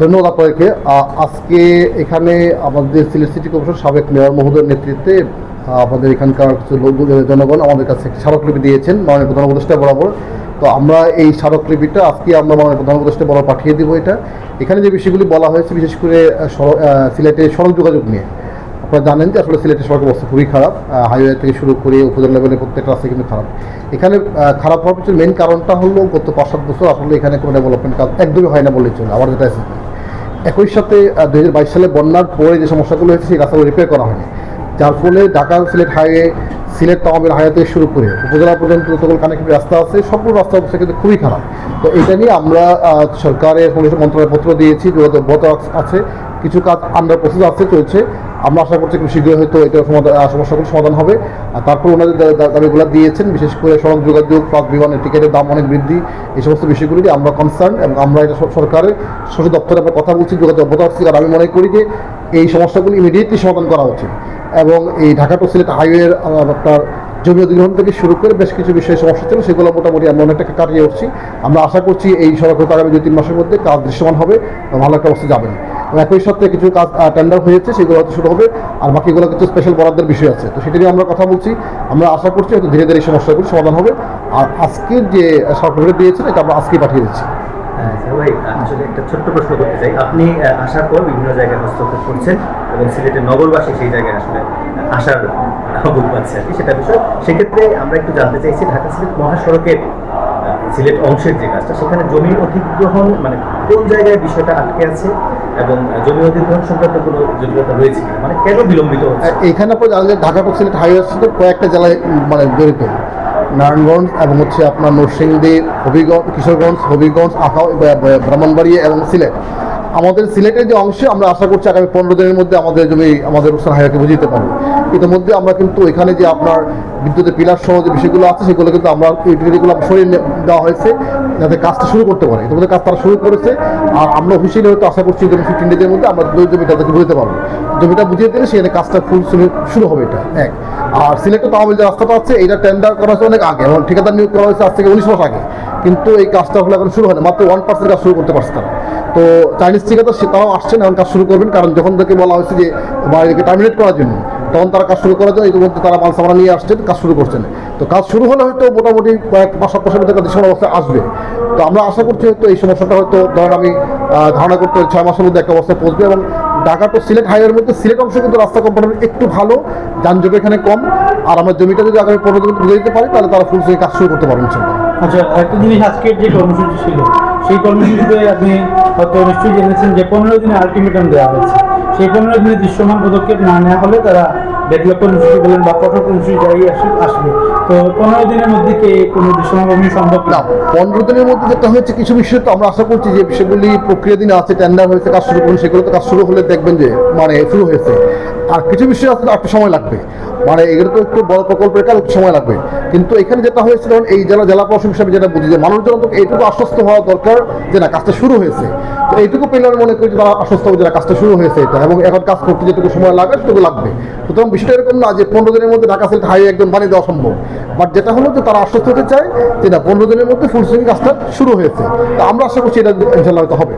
ধন্যবাদ আপনাদেরকে আজকে এখানে আমাদের সিলেট সিটি কর্পোরেশন সাবেক মেয়র মহোদয়ের নেতৃত্বে আমাদের এখানকার কিছু জনগণ আমাদের কাছে স্মারকলিপি দিয়েছেন, মাননীয় প্রধান উপদেষ্টা বরাবর। তো আমরা এই স্মারকলিপিটা আজকে আমরা মাননীয় প্রধান উপদেষ্টা বরাবর পাঠিয়ে দিব এটা। এখানে যে বিষয়গুলি বলা হয়েছে, বিশেষ করে সিলেটের সড়ক যোগাযোগ নিয়ে। আপনারা জানেন যে আসলে সিলেটের সড়ক অবস্থা খুবই খারাপ হাইওয়ে থেকে শুরু করে উপজেলা লেভেলে প্রত্যেকটা রাস্তা কিন্তু খারাপ। এখানে খারাপ হওয়ার পিছনে মেন কারণটা হলো গত পাঁচ সাত বছর আসলে এখানে কোনো ডেভেলপমেন্ট কাজ একদমই হয় না বললেই চলে আমার যেটা একই সাথে দুই হাজার বাইশ সালে বন্যার পরে যে সমস্যাগুলো হয়েছে, সেই রাস্তাগুলো রিপেয়ার করা হয়নি। যার ফলে ঢাকা সিলেট হাইওয়ে সিলেট তামামের হাইওয়ে থেকে শুরু করে উপজেলা পর্যন্ত যতগুলো কানেক্টিভ রাস্তা আছে, সবগুলো রাস্তা অবস্থা কিন্তু খুবই খারাপ। তো এটা নিয়ে আমরা সরকারের পরিষদ মন্ত্রণালয় পত্র দিয়েছি, যোগাযোগ ব্রত আছে, কিছু কাজ আন্ডার প্রসেস আছে, চলছে। আমরা আশা করছি খুব শীঘ্রই হয়তো এটা সমস্যাগুলো সমাধান হবে। আর তারপর ওনাদের দাবিগুলো দিয়েছেন, বিশেষ করে সড়ক যোগাযোগ প্লাস বিমানের টিকিটের দাম অনেক বৃদ্ধি, এই সমস্ত বিষয়গুলি নিয়ে আমরা কনসার্ন এবং আমরা এটা সর- সরকারের সঠিক দপ্তরে আমরা কথা বলছি, যোগাযোগ অব্যাহত রাখছি, কারণ আমি মনে করি যে এই সমস্যাগুলি ইমিডিয়েটলি সমাধান করা উচিত। এবং এই ঢাকা টু সিলেট হাইওয়ের আপনার জমি অধিগ্রহণ থেকে শুরু করে বেশ কিছু বিষয়ে সমস্যা ছিল, সেগুলো মোটামুটি আমরা অনেকটা কাটিয়ে উঠছি। আমরা আশা করছি এই সড়ক আগামী দুই তিন মাসের মধ্যে কাজ দৃশ্যমান হবে ভালো একটা অবস্থা যাবেন একই সাথে কিছু কাজ টেন্ডার হয়েছে সেগুলো হয়তো শুরু হবে আর বাকিগুলো কিছু স্পেশাল বরাদ্দের বিষয় আছে। তো সেটা নিয়ে আমরা কথা বলছি। আমরা আশা করছি হয়তো ধীরে ধীরে এই সমস্যাগুলো সমাধান হবে। আর আজকের যে সরকার দিয়েছেন এটা আমরা আজকেই পাঠিয়ে দিচ্ছি। হ্যাঁ, একটা ছোট্ট প্রশ্ন করতে চাই। আপনি আসার পর বিভিন্ন জায়গায় হস্তক্ষেপ করছেন এবং সিলেটের নগরবাসী সেই জায়গায় আসলে আসার খবর পাচ্ছে আর কি সেটা বিষয়। সেক্ষেত্রে আমরা একটু জানতে চাইছি ঢাকা সিলেট মহাসড়কের সিলেট অংশের যে কাজটা সেখানে জমি অধিগ্রহণ মানে কোন জায়গায় বিষয়টা আটকে আছে? এবং জমি অধিগ্রহণ সংক্রান্ত কোনো জটিলতা রয়েছে মানে কেন বিলম্বিত এখানে ঢাকা সিলেট হাইওয়ে সাথে কয়েকটা জেলায় মানে জড়িত। নারায়ণগঞ্জ এবং হচ্ছে আপনার নরসিংদী, হবিগঞ্জ, কিশোরগঞ্জ, হবিগঞ্জ আখাও ব্রাহ্মণবাড়িয়া এবং সিলেট। আমাদের সিলেটের যে অংশে, আমরা আশা করছি আগামী পনেরো দিনের মধ্যে আমাদের জমি, আমাদের অবস্থান হাইওয়েকে বুঝিতে পারব। ইতিমধ্যে আমরা কিন্তু এখানে যে আপনার বিদ্যুতের পিলার সহ যে বিষয়গুলো আছে, সেগুলো কিন্তু আমরা ইউটিলিটিগুলো সরিয়ে দেওয়া হয়েছে যাতে কাজটা শুরু করতে পারে। ইতিমধ্যে কাজ তারা শুরু করেছে আর আমরা অফিসিয়ালি হয়তো আশা করছি ফিফটিন ডেজের মধ্যে আমরা দুই জমিটা তাদেরকে বুঝতে পারব। জমিটা বুঝিয়ে দিলে সেখানে কাজটা ফুল শুরু হবে এটা, এক। আর সিলেক্টেড তাহমিল যে রাস্তাটা আছে, এটা টেন্ডার করা হয়েছে অনেক আগে, এবং ঠিকাদার নিয়োগ করা হয়েছে আজ থেকে উনিশ মাস আগে। কিন্তু এই কাজটা হলে এখন শুরু হয় না, মাত্র ওয়ান পার্সেন্ট কাজ শুরু করতে পারছে তারা। তো চাইনিজ ঠিকাদার সে তারাও আসছেন, এখন কাজ শুরু করবেন, কারণ যখন থেকে বলা হয়েছে যে বাড়িকে টার্মিনেট করার জন্য তখন তারা কাজ শুরু করার জন্য ইতিমধ্যে তারা মাল সামানা নিয়ে আসছেন, কাজ শুরু করছেন। তো কাজ শুরু হলে হয়তো মোটামুটি কয়েক পাঁচ সাত মাসের মধ্যে দৃশ্যমান অবস্থা আসবে। তো আমরা আশা করছি হয়তো এই সমস্যাটা হয়তো, ধরেন আমি ধারণা করতে ছয় মাসের মধ্যে একটা অবস্থায় পৌঁছবে এবং ঢাকা তো সিলেট হাইওয়ের মধ্যে সিলেট অংশ কিন্তু রাস্তা কম্পার্টমেন্ট একটু ভালো, যানজট এখানে কম। আর আমার জমিটা যদি আগামী পনেরো দিন বুঝে দিতে পারি, তাহলে তারা ফুল কাজ শুরু করতে পারবেন আচ্ছা একটা জিনিস আজকের যে কর্মসূচি ছিল সেই কর্মসূচিতে আপনি হয়তো নিশ্চয়ই জেনেছেন যে পনেরো দিনে আলটিমেটাম দেওয়া হয়েছে। সেই পনেরো দিনে দৃশ্যমান পদক্ষেপ না নেওয়া হলে তারা ডেভেলপ কর্মসূচি বলেন বা কঠোর কর্মসূচি আসে আসবে। তো পনেরো দিনের মধ্যে কি কোনো দৃশ্যমান কর্মসূচি সম্ভব না, পনেরো দিনের মধ্যে যেটা হয়েছে, কিছু বিষয় তো আমরা আশা করছি যে বিষয়গুলি প্রক্রিয়া দিনে আছে টেন্ডার হয়েছে, কাজ শুরু করুন সেগুলো তো কাজ শুরু হলে দেখবেন যে মানে শুরু হয়েছে। আর কিছু বিষয় আসলে একটু সময় লাগবে। মানে এগুলো তো একটু বড় প্রকল্পের কাজ একটু সময় লাগবে। কিন্তু এখানে যেটা হয়েছিল এই জেলা জেলা প্রশাসন হিসাবে যেটা বুঝি যে মানুষজন অন্তত এইটুকু আশ্বস্ত হওয়া দরকার যে না, কাজটা শুরু হয়েছে। তো এইটুকু পেলে আমি মনে করি যে তারা আশ্বস্ত হবে যে কাজটা শুরু হয়েছে এটা। এবং এখন কাজ করতে যেটুকু সময় লাগে সেটুকু লাগবে। সুতরাং বিষয়টা এরকম না যে পনেরো দিনের মধ্যে ঢাকা সিলেট হাইওয়ে একদম বানিয়ে দেওয়া সম্ভব। বাট যেটা হলো যে তারা আশ্বস্ত হতে চায় যে না, পনেরো দিনের মধ্যে ফুল সুইং কাজটা শুরু হয়েছে। তো আমরা আশা করছি এটা ইনশাল্লাহ হবে।